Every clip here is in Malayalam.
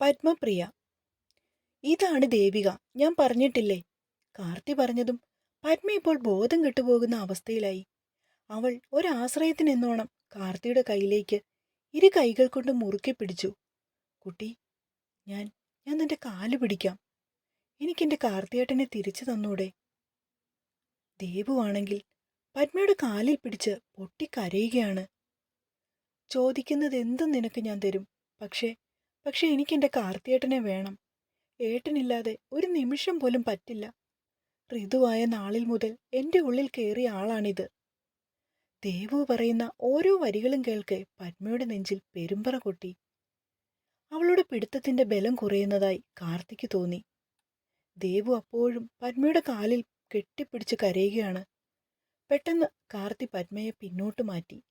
പത്മപ്രിയ. ഇതാണ് ദേവിക. ഞാൻ പറഞ്ഞിട്ടില്ലേ? കാർത്തി പറഞ്ഞതും പത്മ ഇപ്പോൾ ബോധം കെട്ടുപോകുന്ന അവസ്ഥയിലായി. അവൾ ഒരാശ്രയത്തിനെന്നോണം കാർത്തിയുടെ കയ്യിലേക്ക് ഇരു കൈകൾ കൊണ്ട് മുറുക്കി പിടിച്ചു. കുട്ടി ഞാൻ ഞാൻ നിന്റെ കാൽ പിടിക്കാം. എനിക്കെന്റെ കാർത്തിയേട്ടനെ തിരിച്ചു തന്നൂടെ? ദേവുവാണെങ്കിൽ പത്മയുടെ കാലിൽ പിടിച്ച് പൊട്ടിക്കരയുകയാണ്. ചോദിക്കുന്നത് എന്തും നിനക്ക് ഞാൻ തരും. പക്ഷേ പക്ഷെ എന്റെ കാർത്തിയേട്ടനെ വേണം. ഏട്ടനില്ലാതെ ഒരു നിമിഷം പോലും പറ്റില്ല. ഋതുവായ നാളിൽ മുതൽ എന്റെ ഉള്ളിൽ കയറിയ ആളാണിത്. ദേവു പറയുന്ന ഓരോ വരികളും കേൾക്കെ പത്മയുടെ നെഞ്ചിൽ പെരുമ്പറ കൊട്ടി. അവളുടെ പിടുത്തത്തിന്റെ ബലം കുറയുന്നതായി കാർത്തിക്ക് തോന്നി. ദേവു അപ്പോഴും പത്മയുടെ കാലിൽ കെട്ടിപ്പിടിച്ച് കരയുകയാണ്. പെട്ടെന്ന് കാർത്തി പത്മയെ പിന്നോട്ട് മാറ്റി.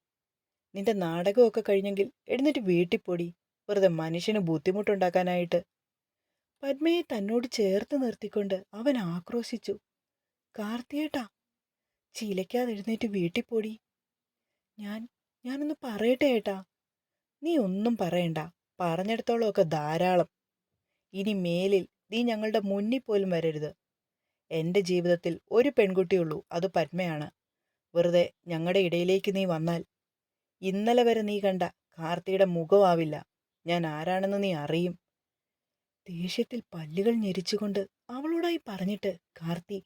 നിന്റെ നാടകമൊക്കെ കഴിഞ്ഞെങ്കിൽ എഴുന്നേറ്റ് വീട്ടിൽ പൊടി. വെറുതെ മനുഷ്യന് ബുദ്ധിമുട്ടുണ്ടാക്കാനായിട്ട്. പത്മയെ തന്നോട് ചേർത്ത് നിർത്തിക്കൊണ്ട് അവൻ ആക്രോശിച്ചു. കാർത്തിയേട്ടാ ചീലയ്ക്കാതെ എഴുന്നേറ്റ് വീട്ടിൽ പോടി. ഞാൻ ഞാനൊന്ന് പറയട്ടെ ഏട്ടാ. നീ ഒന്നും പറയണ്ട. പറഞ്ഞിടത്തോളമൊക്കെ ധാരാളം. ഇനി മേലിൽ നീ ഞങ്ങളുടെ മുന്നിൽ പോലും വരരുത്. എന്റെ ജീവിതത്തിൽ ഒരു പെൺകുട്ടിയുള്ളൂ അത് പത്മയാണ്. വെറുതെ ഞങ്ങളുടെ ഇടയിലേക്ക് നീ വന്നാൽ ഇന്നലെ വരെ നീ കണ്ട കാർത്തിയുടെ മുഖമാവില്ല. ഞാൻ ആരാണെന്ന് നീ അറിയും. ദേഷ്യത്തിൽ പല്ലുകൾ ഞെരിച്ചുകൊണ്ട് അവളോടായി പറഞ്ഞിട്ട് കാർത്തി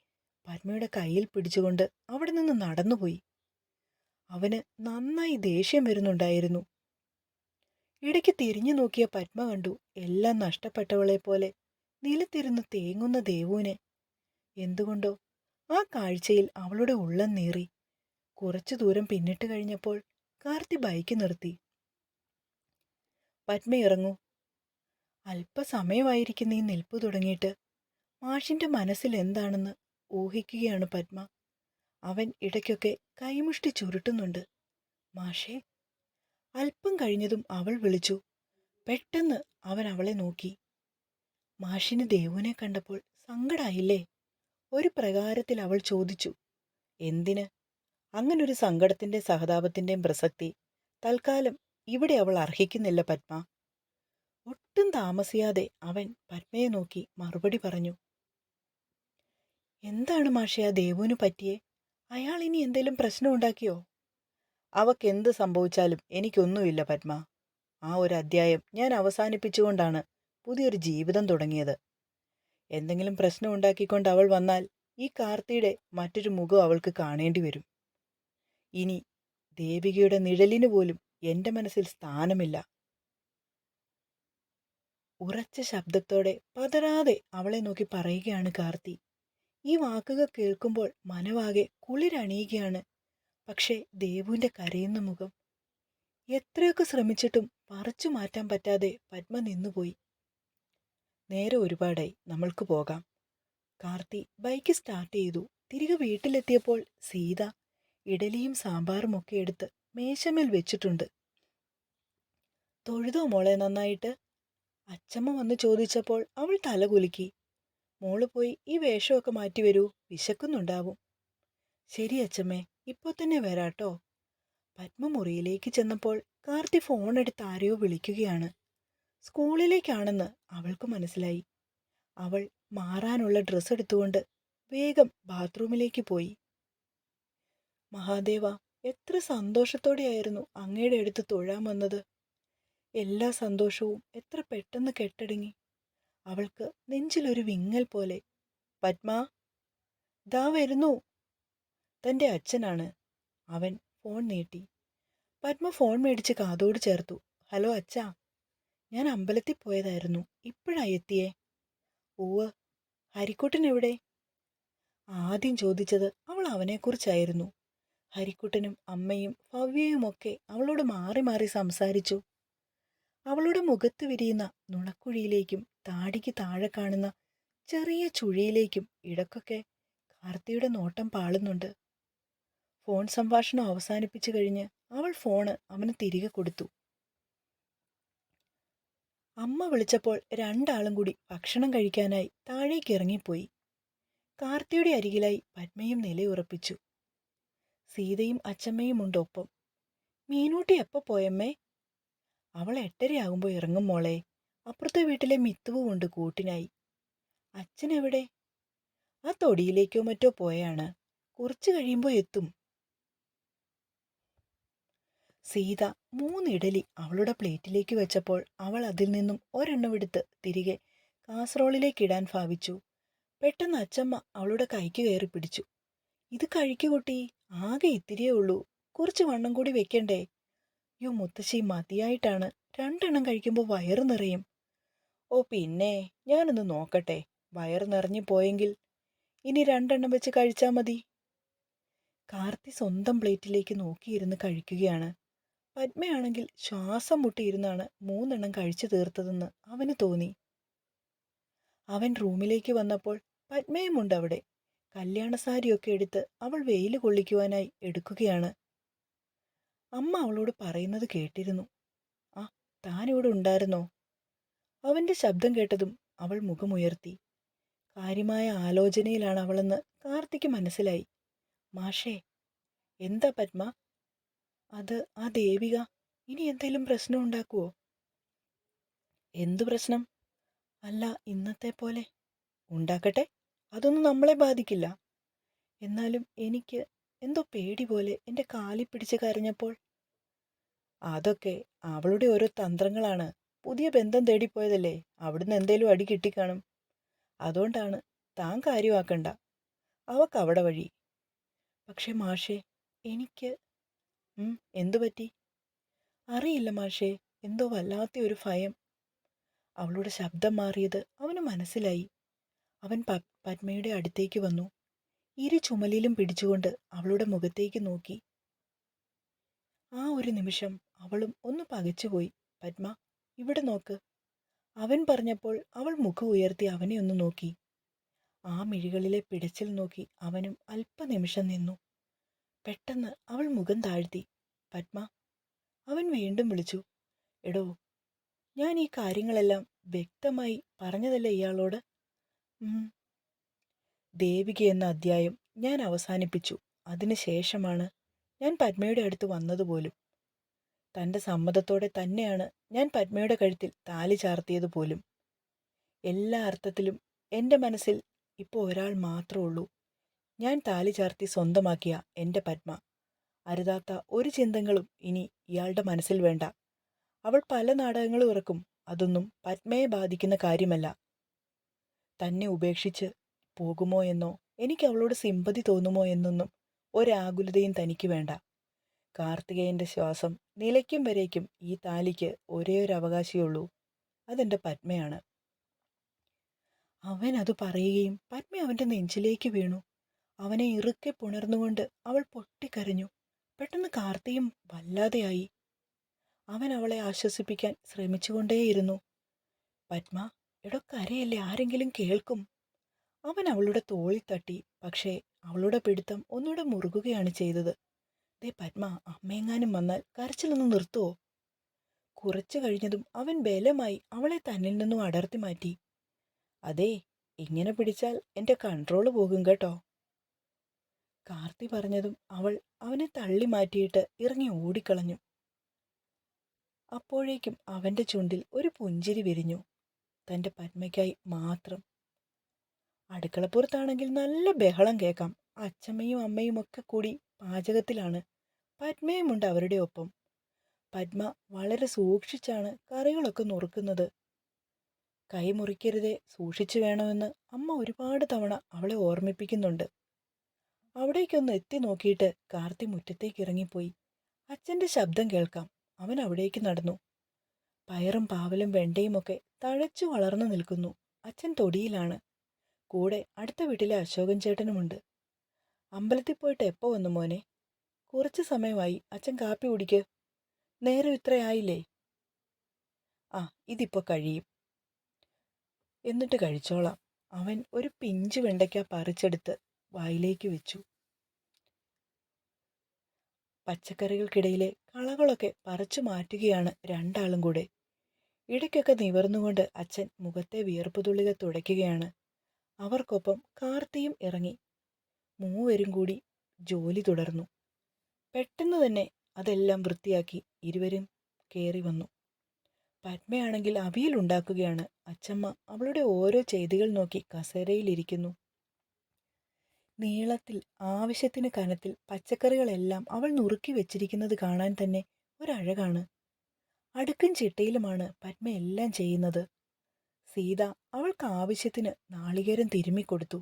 പത്മയുടെ കയ്യിൽ പിടിച്ചുകൊണ്ട് അവിടെ നിന്ന് നടന്നുപോയി. അവന് നന്നായി ദേഷ്യം വരുന്നുണ്ടായിരുന്നു. ഇടയ്ക്ക് തിരിഞ്ഞു നോക്കിയ പത്മ കണ്ടു എല്ലാം നഷ്ടപ്പെട്ടവളെ പോലെ നിലത്തിരുന്ന് തേങ്ങുന്ന ദേവുവിനെ. എന്തുകൊണ്ടോ ആ കാഴ്ചയിൽ അവളുടെ ഉള്ളം നീറി. കുറച്ചു ദൂരം പിന്നിട്ട് കഴിഞ്ഞപ്പോൾ കാർത്തി ബൈക്ക് നിർത്തി. പത്മ ഇറങ്ങൂ അല്പസമയമായിരിക്കും നീ നിൽപ്പ് തുടങ്ങിയിട്ട് മാഷിന്റെ മനസ്സിൽ എന്താണെന്ന് ഊഹിക്കുകയാണ് പത്മ. അവൻ ഇടയ്ക്കൊക്കെ കൈമുഷ്ടി ചുരുട്ടുന്നുണ്ട്. മാഷേ. അല്പം കഴിഞ്ഞതും അവൾ വിളിച്ചു. പെട്ടെന്ന് അവൻ അവളെ നോക്കി. മാഷിന് ദേവുവിനെ കണ്ടപ്പോൾ സങ്കടായില്ലേ? ഒരു പ്രകാരത്തിൽ അവൾ ചോദിച്ചു. എന്തിന്? അങ്ങനൊരു സങ്കടത്തിന്റെ സഹതാപത്തിന്റെയും പ്രസക്തി തൽക്കാലം ഇവിടെ അവൾ അർഹിക്കുന്നില്ല പത്മ. ഒട്ടും താമസിയാതെ അവൻ പത്മയെ നോക്കി മറുപടി പറഞ്ഞു. എന്താണ് മാഷേ ആ ദേവുവിന് പറ്റിയേ? അയാൾ ഇനി എന്തെങ്കിലും പ്രശ്നം ഉണ്ടാക്കിയോ? അവക്കെന്ത് സംഭവിച്ചാലും എനിക്കൊന്നുമില്ല പത്മ. ആ ഒരു അധ്യായം ഞാൻ അവസാനിപ്പിച്ചുകൊണ്ടാണ് പുതിയൊരു ജീവിതം തുടങ്ങിയത്. എന്തെങ്കിലും പ്രശ്നം ഉണ്ടാക്കിക്കൊണ്ട് അവൾ വന്നാൽ ഈ കാർത്തിയുടെ മറ്റൊരു മുഖം അവൾക്ക് കാണേണ്ടി വരും. ഇനി ദേവികയുടെ നിഴലിന് പോലും എന്റെ മനസ്സിൽ സ്ഥാനമില്ല. ഉറച്ച ശബ്ദത്തോടെ പതരാതെ അവളെ നോക്കി പറയുകയാണ് കാർത്തി. ഈ വാക്കുകൾ കേൾക്കുമ്പോൾ മനവാകെ കുളിരണിയുകയാണ്. പക്ഷേ ദേവുവിന്റെ കരയുന്ന മുഖം എത്രയൊക്കെ ശ്രമിച്ചിട്ടും പറിച്ചു മാറ്റാൻ പറ്റാതെ പത്മ നിന്നുപോയി. നേരെ ഒരുപാടായി നമ്മൾക്ക് പോകാം. കാർത്തി ബൈക്ക് സ്റ്റാർട്ട് ചെയ്തു. തിരികെ വീട്ടിലെത്തിയപ്പോൾ സീത ഇഡലിയും സാമ്പാറും ഒക്കെ എടുത്ത് മേശമേൽ വെച്ചിട്ടുണ്ട്. തൊഴുതോ മോളെ നന്നായിട്ട്? അച്ചമ്മ വന്ന് ചോദിച്ചപ്പോൾ അവൾ തലകുലുക്കി മോൾ പോയി ഈ വേഷമൊക്കെ മാറ്റി വരൂ വിശക്കുന്നുണ്ടാവും. ശരി അച്ചമ്മേ ഇപ്പോൾ തന്നെ വരാട്ടോ. പത്മമുറിയിലേക്ക് ചെന്നപ്പോൾ കാർത്തി ഫോൺ എടുത്ത് ആരെയോ വിളിക്കുകയാണ്. സ്കൂളിലേക്കാണെന്ന് അവൾക്ക് മനസ്സിലായി. അവൾ മാറാനുള്ള ഡ്രസ്സ് എടുത്തുകൊണ്ട് വേഗം ബാത്റൂമിലേക്ക് പോയി. മഹാദേവ എത്ര സന്തോഷത്തോടെയായിരുന്നു അങ്ങയുടെ അടുത്ത് തൊഴാൻ വന്നത്. എല്ലാ സന്തോഷവും എത്ര പെട്ടെന്ന് കെട്ടടങ്ങി. അവൾക്ക് നെഞ്ചിലൊരു വിങ്ങൽ പോലെ പത്മ ദാ വരുന്നു. തന്റെ അച്ഛനാണ്. അവൻ ഫോൺ നീട്ടി. പത്മ ഫോൺ മേടിച്ച് കാതോട് ചേർത്തു. ഹലോ അച്ഛാ ഞാൻ അമ്പലത്തിൽ പോയതായിരുന്നു. ഇപ്പോഴാ എത്തിയേ? ഉവ് ഹരിക്കുട്ടൻ എവിടെ? ആദ്യം ചോദിച്ചത് അവൾ അവനെക്കുറിച്ചായിരുന്നു. ഹരിക്കുട്ടനും അമ്മയും ഭവ്യയുമൊക്കെ അവളോട് മാറി മാറി സംസാരിച്ചു. അവളുടെ മുഖത്ത് വിരിയുന്ന നുണക്കുഴിയിലേക്കും താടിക്ക് താഴെ കാണുന്ന ചെറിയ ചുഴിയിലേക്കും ഇടക്കൊക്കെ കാർത്തിയുടെ നോട്ടം പാളുന്നുണ്ട്. ഫോൺ സംഭാഷണം അവസാനിപ്പിച്ചു കഴിഞ്ഞ് അവൾ ഫോണ് അവന് തിരികെ കൊടുത്തു. അമ്മ വിളിച്ചപ്പോൾ രണ്ടാളും കൂടി ഭക്ഷണം കഴിക്കാനായി താഴേക്ക് ഇറങ്ങിപ്പോയി. കാർത്തിയുടെ അരികിലായി പത്മയും നിലയുറപ്പിച്ചു. സീതയും അച്ചമ്മയും ഉണ്ടൊപ്പം. മീനൂട്ടി എപ്പോ പോയമ്മേ? അവൾ എട്ടരയാകുമ്പോൾ ഇറങ്ങും മോളെ. അപ്പുറത്തെ വീട്ടിലെ മിത്തുവും ഉണ്ട് കൂട്ടിനായി. അച്ഛൻ എവിടെ? ആ തൊടിയിലേക്കോ മറ്റോ പോയാണ്. കുറച്ചു കഴിയുമ്പോൾ എത്തും. സീത മൂന്ന് ഇഡലി അവളുടെ പ്ലേറ്റിലേക്ക് വെച്ചപ്പോൾ അവൾ അതിൽ നിന്നും ഒരെണ്ണം എടുത്ത് തിരികെ കാസറോളിലേക്ക് ഇടാൻ ഭാവിച്ചു. പെട്ടെന്ന് അച്ചമ്മ അവളുടെ കൈക്ക് കയറി പിടിച്ചു. ഇത് കഴിക്കുകുട്ടി ആകെ ഇത്തിരിയേ ഉള്ളൂ. കുറച്ച് വണ്ണം കൂടി വെക്കണ്ടേ? യോ മുത്തശ്ശി മതിയായിട്ടാണ്. രണ്ടെണ്ണം കഴിക്കുമ്പോൾ വയറ് നിറയും. ഓ പിന്നെ ഞാനൊന്ന് നോക്കട്ടെ. വയറ് നിറഞ്ഞു പോയെങ്കിൽ ഇനി രണ്ടെണ്ണം വെച്ച് കഴിച്ചാൽ മതി. കാർത്തി സ്വന്തം പ്ലേറ്റിലേക്ക് നോക്കിയിരുന്ന് കഴിക്കുകയാണ്. പത്മയാണെങ്കിൽ ശ്വാസം മുട്ടിയിരുന്നാണ് മൂന്നെണ്ണം കഴിച്ചു തീർത്തതെന്ന് അവന് തോന്നി. അവൻ റൂമിലേക്ക് വന്നപ്പോൾ പത്മയുമുണ്ട് അവിടെ കല്യാണ സാരിയൊക്കെ എടുത്ത് അവൾ വെയിൽ കൊള്ളിക്കുവാനായി എടുക്കുകയാണ്. അമ്മ അവളോട് പറയുന്നത് കേട്ടിരുന്നു. ആ താനിവിടെ ഉണ്ടായിരുന്നോ? അവന്റെ ശബ്ദം കേട്ടതും അവൾ മുഖമുയർത്തി. കാര്യമായ ആലോചനയിലാണ് അവളെന്ന് കാർത്തിക്ക് മനസ്സിലായി. മാഷേ എന്താ പത്മ? അത് ആ ദേവിക ഇനി എന്തെങ്കിലും പ്രശ്നം ഉണ്ടാക്കുവോ? എന്തു പ്രശ്നം? അല്ല ഇന്നത്തെ പോലെ. ഉണ്ടാക്കട്ടെ അതൊന്നും നമ്മളെ ബാധിക്കില്ല. എന്നാലും എനിക്ക് എന്തോ പേടി പോലെ എന്റെ കാലി പിടിച്ച് കരഞ്ഞപ്പോൾ. അതൊക്കെ അവളുടെ ഓരോ തന്ത്രങ്ങളാണ്. പുതിയ ബന്ധം തേടിപ്പോയതല്ലേ? അവിടുന്ന് എന്തേലും അടി കിട്ടിക്കാണും. അതുകൊണ്ടാണ് താൻ കാര്യമാക്കണ്ട. അവക്ക് അവിടെ വഴി. പക്ഷെ മാഷേ എനിക്ക് എന്തു പറ്റി? അറിയില്ല മാഷേ എന്തോ വല്ലാത്ത ഒരു ഭയം. അവളുടെ ശബ്ദം മാറിയത് അവന് മനസ്സിലായി. അവൻ പത്മയുടെ അടുത്തേക്ക് വന്നു. ഇരു ചുമലിലും പിടിച്ചുകൊണ്ട് അവളുടെ മുഖത്തേക്ക് നോക്കി. ആ ഒരു നിമിഷം അവളും ഒന്ന് പകച്ചുപോയി. പത്മ ഇവിടെ നോക്ക്. അവൻ പറഞ്ഞപ്പോൾ അവൾ മുഖം ഉയർത്തി അവനെ ഒന്ന് നോക്കി. ആ മിഴികളിലെ പിടച്ചിൽ നോക്കി അവനും അല്പനിമിഷം നിന്നു. പെട്ടെന്ന് അവൾ മുഖം താഴ്ത്തി. പത്മ അവൻ വീണ്ടും വിളിച്ചു. എടോ ഞാൻ ഈ കാര്യങ്ങളെല്ലാം വ്യക്തമായി പറഞ്ഞതല്ലേ ഇയാളോട്. ദേവിക എന്ന അധ്യായം ഞാൻ അവസാനിപ്പിച്ചു. അതിനുശേഷമാണ് ഞാൻ പത്മയുടെ അടുത്ത് വന്നതുപോലും തന്റെ സമ്മതത്തോടെ തന്നെയാണ് ഞാൻ പത്മയുടെ കഴുത്തിൽ താലി ചാർത്തിയത് പോലും. എല്ലാ അർത്ഥത്തിലും എന്റെ മനസ്സിൽ ഇപ്പോൾ ഒരാൾ മാത്രമേ ഉള്ളൂ. ഞാൻ താലി ചാർത്തി സ്വന്തമാക്കിയ എന്റെ പത്മ. അരുതാത്ത ഒരു ചിന്തകളും ഇനി ഇയാളുടെ മനസ്സിൽ വേണ്ട. അവൾ പല നാടകങ്ങളും ഇറക്കും. അതൊന്നും പത്മയെ ബാധിക്കുന്ന കാര്യമല്ല. തന്നെ ഉപേക്ഷിച്ച് പോകുമോ എന്നോ? എനിക്ക് അവളോട് സിമ്പതി തോന്നുമോ എന്നൊന്നും ഒരാകുലതയും തനിക്ക് വേണ്ട. കാർത്തികേയന്റെ ശ്വാസം നിലയ്ക്കും വരേക്കും ഈ താലിക്ക് ഒരേ ഒരു അവകാശിയുള്ളൂ അതെന്റെ പത്മയാണ്. അവൻ അത് പറയുകയും പത്മ അവന്റെ നെഞ്ചിലേക്ക് വീണു. അവനെ ഇറുക്കെ പുണർന്നുകൊണ്ട് അവൾ പൊട്ടിക്കരഞ്ഞു. പെട്ടെന്ന് കാർത്തിയും വല്ലാതെയായി. അവൻ അവളെ ആശ്വസിപ്പിക്കാൻ ശ്രമിച്ചുകൊണ്ടേയിരുന്നു. പത്മ എടോ കരയല്ലേ? ആരെങ്കിലും കേൾക്കും. അവൻ അവളുടെ തോളിൽ തട്ടി പക്ഷേ അവളുടെ പിടുത്തം ഒന്നുകൂടെ മുറുകുകയാണ് ചെയ്തത്. ദേ പത്മ അമ്മയെങ്ങാനും വന്നാൽ കരച്ചിലൊന്ന് നിർത്തുവോ? കുറച്ചു കഴിഞ്ഞതും അവൻ ബലമായി അവളെ തന്നിൽ നിന്നും അടർത്തി മാറ്റി. അതെ ഇങ്ങനെ പിടിച്ചാൽ എന്റെ കൺട്രോൾ പോകും കേട്ടോ. കാർത്തി പറഞ്ഞതും അവൾ അവനെ തള്ളി മാറ്റിയിട്ട് ഇറങ്ങി ഓടിക്കളഞ്ഞു. അപ്പോഴേക്കും അവന്റെ ചുണ്ടിൽ ഒരു പുഞ്ചിരി വിരിഞ്ഞു. തന്റെ പത്മയ്ക്കായി മാത്രം അടുക്കളപ്പുറത്താണെങ്കിൽ നല്ല ബഹളം കേൾക്കാം. അച്ഛമ്മയും അമ്മയും ഒക്കെ കൂടി പാചകത്തിലാണ്. പത്മയുമുണ്ട് അവരുടെ ഒപ്പം. പത്മ വളരെ സൂക്ഷിച്ചാണ് കറികളൊക്കെ നുറുക്കുന്നത്. കൈ മുറിക്കരുതേ സൂക്ഷിച്ചു വേണമെന്ന് അമ്മ ഒരുപാട് തവണ അവളെ ഓർമ്മിപ്പിക്കുന്നുണ്ട്. അവിടേക്കൊന്ന് എത്തി നോക്കിയിട്ട് കാർത്തി മുറ്റത്തേക്ക് ഇറങ്ങിപ്പോയി. അച്ഛന്റെ ശബ്ദം കേൾക്കാം. അവൻ അവിടേക്ക് നടന്നു. പയറും പാവലും വെണ്ടയുമൊക്കെ തഴച്ചു വളർന്നു നിൽക്കുന്നു. അച്ഛൻ തൊടിയിലാണ്. കൂടെ അടുത്ത വീട്ടിലെ അശോകൻ ചേട്ടനുമുണ്ട്. അമ്പലത്തിൽ പോയിട്ട് എപ്പോ വന്നു മോനെ? കുറച്ച് സമയമായി. അച്ഛൻ കാപ്പി കുടിക്ക്. നേരം ഇത്രയായില്ലേ? ആ ഇതിപ്പോ കഴിയും. എന്നിട്ട് കഴിച്ചോളാം. അവൻ ഒരു പിഞ്ച് വെണ്ടയ്ക്ക പറിച്ചെടുത്ത് വായിലേക്ക് വെച്ചു. പച്ചക്കറികൾക്കിടയിലെ കളകളൊക്കെ പറിച്ചു മാറ്റുകയാണ് രണ്ടാളും കൂടെ. ഇടയ്ക്കൊക്കെ നിവർന്നുകൊണ്ട് അച്ഛൻ മുഖത്തെ വിയർപ്പുതുള്ളികൾ തുടയ്ക്കുകയാണ്. അവർക്കൊപ്പം കാർത്തിയും ഇറങ്ങി. മൂവരും കൂടി ജോലി തുടർന്നു. പെട്ടെന്ന് തന്നെ അതെല്ലാം വൃത്തിയാക്കി ഇരുവരും കയറി വന്നു. പത്മയാണെങ്കിൽ അവിയൽ ഉണ്ടാക്കുകയാണ്. അച്ചമ്മ അവളുടെ ഓരോ ചെയ്തികൾ നോക്കി കസേരയിലിരിക്കുന്നു. നീളത്തിൽ ആവശ്യത്തിന് കനത്തിൽ പച്ചക്കറികളെല്ലാം അവൾ നുറുക്കി വെച്ചിരിക്കുന്നത് കാണാൻ തന്നെ ഒരഴകാണ്. അടുക്കും ചിട്ടയിലുമാണ് പത്മ എല്ലാം ചെയ്യുന്നത്. സീത അവൾക്ക് ആവശ്യത്തിന് നാളികേരം തിരുമ്മിക്കൊടുത്തു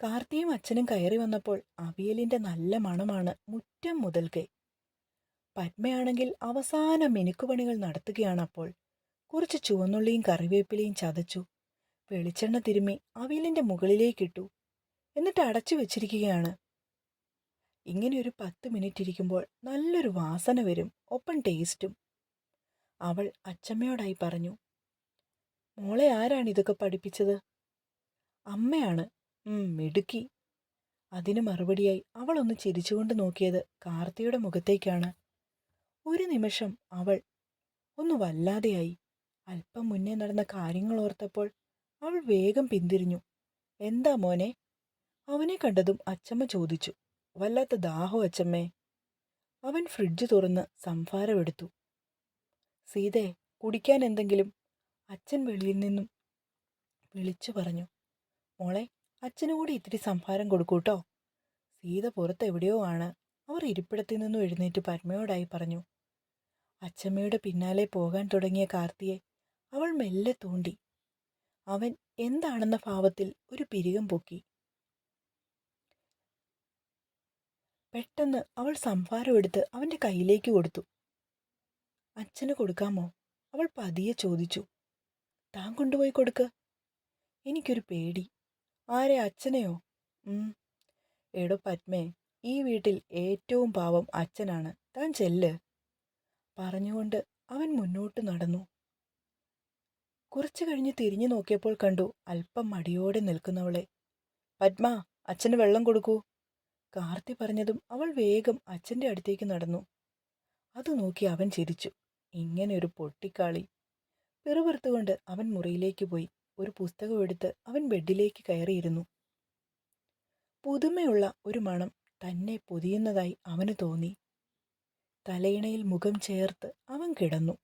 കാർത്തിയും അച്ഛനും കയറി വന്നപ്പോൾ അവിയലിന്റെ നല്ല മണമാണ് മുറ്റം മുതൽക്കേ. പത്മയാണെങ്കിൽ അവസാന മിനുക്കുപണികൾ നടത്തുകയാണ് അപ്പോൾ കുറച്ച് ചുവന്നുള്ളിയും കറിവേപ്പിലയും ചതച്ചു വെളിച്ചെണ്ണ തിരുമ്മി അവിയലിന്റെ മുകളിലേക്കിട്ടു. എന്നിട്ട് അടച്ചു വെച്ചിരിക്കുകയാണ്. ഇങ്ങനെ ഒരു പത്ത് മിനിറ്റ് ഇരിക്കുമ്പോൾ നല്ലൊരു വാസന വരും ഒപ്പം ടേസ്റ്റും അവൾ അച്ചമ്മയോടായി പറഞ്ഞു മോളെ ആരാണ് ഇതൊക്കെ പഠിപ്പിച്ചത്? അമ്മയാണ്. മിടുക്കി. അതിന് മറുപടിയായി അവൾ ഒന്ന് ചിരിച്ചുകൊണ്ട് നോക്കിയത് കാർത്തിയുടെ മുഖത്തേക്കാണ്. ഒരു നിമിഷം അവൾ ഒന്ന് വല്ലാതെയായി. അല്പം മുന്നേ നടന്ന കാര്യങ്ങൾ ഓർത്തപ്പോൾ അവൾ വേഗം പിന്തിരിഞ്ഞു. എന്താ മോനെ? അവനെ കണ്ടതും അച്ചമ്മ ചോദിച്ചു വല്ലാത്ത ദാഹോ അച്ചമ്മേ? അവൻ ഫ്രിഡ്ജ് തുറന്ന് സംഭാരമെടുത്തു. സീതേ കുടിക്കാൻ എന്തെങ്കിലും? അച്ഛൻ വെളിയിൽ നിന്നും വിളിച്ചു പറഞ്ഞു. മോളെ അച്ഛനുകൂടി ഇത്തിരി സംഭാരം കൊടുക്കൂട്ടോ സീത പുറത്തെവിടെയോ ആണ്. അവർ ഇരിപ്പിടത്തിൽ നിന്നും എഴുന്നേറ്റ് പരമയോടായി പറഞ്ഞു. അച്ഛമ്മയുടെ പിന്നാലെ പോകാൻ തുടങ്ങിയ കാർത്തിയെ അവൾ മെല്ലെ തൂണ്ടി. അവൻ എന്താണെന്ന ഭാവത്തിൽ ഒരു പിരികം പൊക്കി. പെട്ടെന്ന് അവൾ സംഭാരം എടുത്ത് അവന്റെ കയ്യിലേക്ക് കൊടുത്തു. അച്ഛന് കൊടുക്കാമോ? അവൾ പതിയെ ചോദിച്ചു. താൻ കൊണ്ടുപോയി കൊടുക്ക്. എനിക്കൊരു പേടി. ആരെ അച്ഛനെയോ? എടോ പത്മേ ഈ വീട്ടിൽ ഏറ്റവും പാവം അച്ഛനാണ്. താൻ ചെല്ല്. പറഞ്ഞുകൊണ്ട് അവൻ മുന്നോട്ട് നടന്നു. കുറച്ചു കഴിഞ്ഞ് തിരിഞ്ഞു നോക്കിയപ്പോൾ കണ്ടു അല്പം മടിയോടെ നിൽക്കുന്നവളെ. പത്മ അച്ഛന് വെള്ളം കൊടുക്കൂ. കാർത്തി പറഞ്ഞതും അവൾ വേഗം അച്ഛന്റെ അടുത്തേക്ക് നടന്നു. അത് നോക്കി അവൻ ചിരിച്ചു. ഇങ്ങനെ ഒരു പൊട്ടിക്കാളി. പിറുപിറുത്തുകൊണ്ട് അവൻ മുറിയിലേക്ക് പോയി. ഒരു പുസ്തകം എടുത്ത് അവൻ ബെഡിലേക്ക് കയറിയിരുന്നു. പുതുമയുള്ള ഒരു മണം തന്നെ പൊതിയുന്നതായി അവന് തോന്നി. തലയിണയിൽ മുഖം ചേർത്ത് അവൻ കിടന്നു.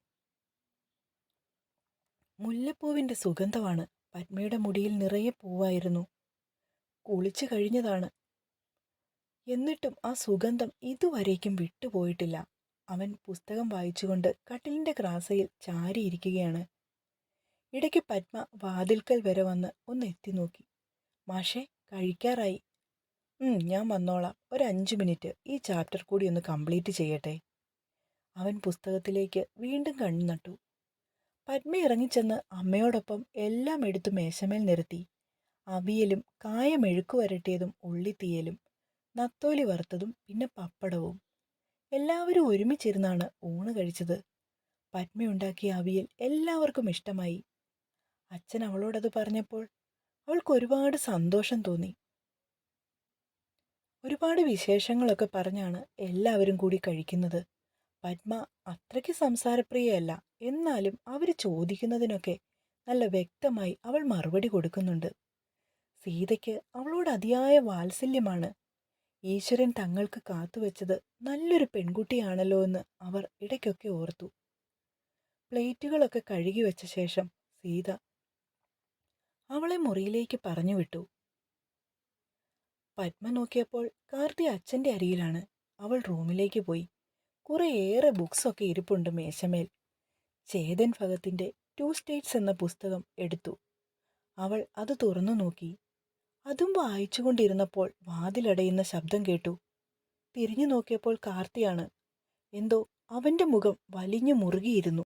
മുല്ലപ്പൂവിന്റെ സുഗന്ധമാണ്. പത്മയുടെ മുടിയിൽ നിറയെ പൂവായിരുന്നു. കുളിച്ചു കഴിഞ്ഞതാണ്. എന്നിട്ടും ആ സുഗന്ധം ഇതുവരേക്കും വിട്ടുപോയിട്ടില്ല. അവൻ പുസ്തകം വായിച്ചുകൊണ്ട് കട്ടിലിന്റെ ക്രാസയിൽ ചാരിയിരിക്കുകയാണ്. ഇടയ്ക്ക് പത്മ വാതിൽക്കൽ വരെ വന്ന് ഒന്ന് എത്തി നോക്കി. മാഷെ കഴിക്കാറായി. ഞാൻ വന്നോളാം. ഒരു അഞ്ച് മിനിറ്റ്. ഈ ചാപ്റ്റർ കൂടി ഒന്ന് കംപ്ലീറ്റ് ചെയ്യട്ടെ. അവൻ പുസ്തകത്തിലേക്ക് വീണ്ടും കണ്ണു നട്ടു. പത്മ ഇറങ്ങിച്ചെന്ന് അമ്മയോടൊപ്പം എല്ലാം എടുത്തു മേശമേൽ നിരത്തി. അവിയലും കായമെഴുക്കു വരട്ടിയതും ഉള്ളിത്തീയലും നത്തോലി വറുത്തതും പിന്നെ പപ്പടവും. എല്ലാവരും ഒരുമിച്ചിരുന്നാണ് ഊണ് കഴിച്ചത്. പത്മയുണ്ടാക്കിയ അവിയൽ എല്ലാവർക്കും ഇഷ്ടമായി. അച്ഛൻ അവളോടത് പറഞ്ഞപ്പോൾ അവൾക്ക് ഒരുപാട് സന്തോഷം തോന്നി. ഒരുപാട് വിശേഷങ്ങളൊക്കെ പറഞ്ഞാണ് എല്ലാവരും കൂടി കഴിക്കുന്നത്. പത്മ അത്രയ്ക്ക് സംസാരപ്രിയയല്ല. എന്നാലും അവർ ചോദിക്കുന്നതിനൊക്കെ നല്ല വ്യക്തമായി അവൾ മറുപടി കൊടുക്കുന്നുണ്ട്. സീതയ്ക്ക് അവളോട് അതിയായ വാത്സല്യമാണ് ഈശ്വരൻ തങ്ങൾക്ക് കാത്തുവെച്ചത് നല്ലൊരു പെൺകുട്ടിയാണല്ലോ എന്ന് അവർ ഇടയ്ക്കൊക്കെ ഓർത്തു. പ്ലേറ്റുകളൊക്കെ കഴുകി വെച്ച ശേഷം സീത അവളെ മുറിയിലേക്ക് പറഞ്ഞു വിട്ടു. പത്മ നോക്കിയപ്പോൾ കാർത്തി അച്ഛന്റെ അരിയിലാണ് അവൾ റൂമിലേക്ക് പോയി. കുറേയേറെ ബുക്സൊക്കെ ഇരിപ്പുണ്ട് മേശമേൽ. ചേതൻ ഭഗത്തിന്റെ ടു സ്റ്റേറ്റ്സ് എന്ന പുസ്തകം എടുത്തു. അവൾ അത് തുറന്നു നോക്കി. അതും വായിച്ചുകൊണ്ടിരുന്നപ്പോൾ വാതിലടയുന്ന ശബ്ദം കേട്ടു. തിരിഞ്ഞു നോക്കിയപ്പോൾ കാർത്തിയാണ്. എന്തോ അവന്റെ മുഖം വലിഞ്ഞു മുറുകിയിരുന്നു.